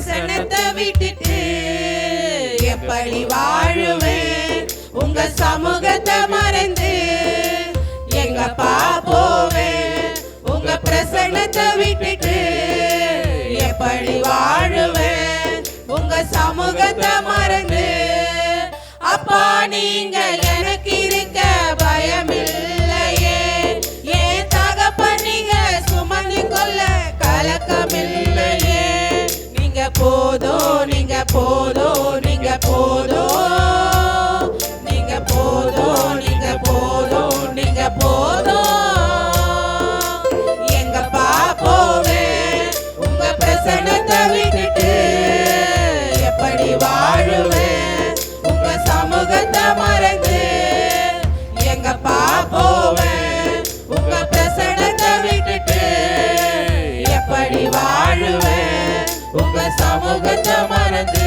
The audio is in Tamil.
வசனத்தை விட்டுட்டு எப்படி வாழுவேன் உங்க சமூகத்தை மறந்து எங்கப்பா போவேன் உங்க பிரசன்னத்தை விட்டுட்டு எப்படி வாழுவேன் உங்க சமூகத்தை மறந்து அப்பா நீங்கள் நீங்க போதும் நீங்க போதும் நீங்க போதும் நீங்க போதும் நீங்க போதும் எங்க போவேன் உங்க பிரசனத்தை விட்டுட்டு எப்படி வாழுவேன் உங்க சமூகத்தை மறந்து எங்க போவேன் உங்க பிரசனத்தை விட்டுட்டு எப்படி வாழுவேன் உங்க சமூகத்தை மறந்து.